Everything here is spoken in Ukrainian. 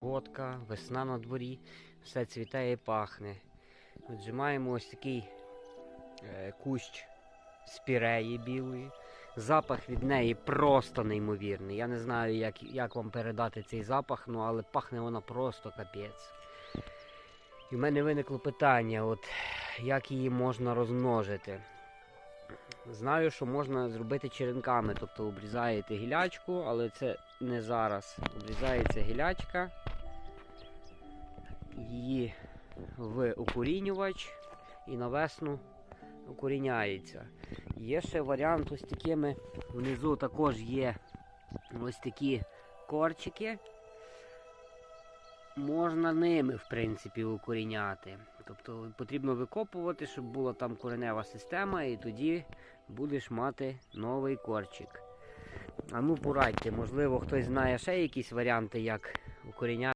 Водка, весна на дворі, все цвітає і пахне. Отже, маємо ось такий е, кущ спіреї білої. Запах від неї просто неймовірний. Я не знаю, як, як вам передати цей запах, ну але пахне вона просто капець. І в мене виникло питання, от як її можна розмножити. Знаю, що можна зробити черенками, тобто обрізаєте гілячку, але це не зараз. Обрізається гілячка, її в укорінювач і на весну укоріняється. Є ще варіант ось такими. Внизу також є ось такі корчики. Можна ними, в принципі, укоріняти. Тобто потрібно викопувати, щоб була там коренева система, і тоді будеш мати новий корчик. А ну порадьте, можливо, хтось знає ще якісь варіанти, як укоріняти.